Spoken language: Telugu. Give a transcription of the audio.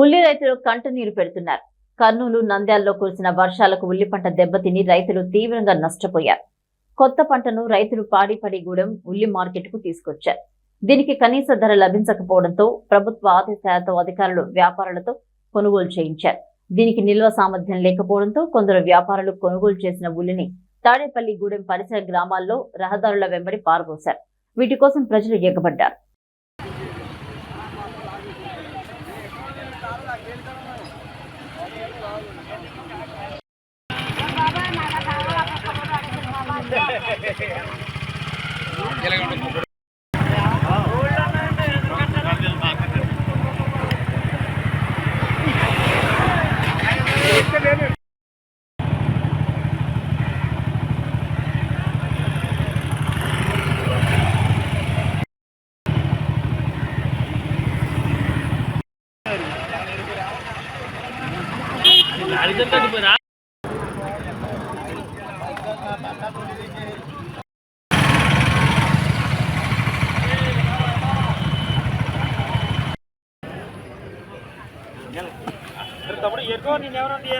ఉల్లి రైతులు కంటనీరు పెడుతున్నారు. కర్నూలు నంద్యాలలో కురిసిన వర్షాలకు ఉల్లి పంట దెబ్బతిని రైతులు తీవ్రంగా నష్టపోయారు. కొత్త పంటను రైతులు పాడిపడిగూడెం ఉల్లి మార్కెట్కు తీసుకొచ్చారు. దీనికి కనీస ధర లభించకపోవడంతో ప్రభుత్వ ఆదేశాలతో అధికారులు వ్యాపారులతో కొనుగోలు చేయించారు. దీనికి నిల్వ సామర్థ్యం లేకపోవడంతో కొందరు వ్యాపారులు కొనుగోలు చేసిన ఉల్లిని తాడేపల్లి గూడెం పరిసర గ్రామాల్లో రహదారుల వెంబడి పారబోశారు. వీటి కోసం ప్రజలు ఎగబడ్డారు ఎలాగ తమ్ముడు ఎక్కువ నేను ఎవరన్నా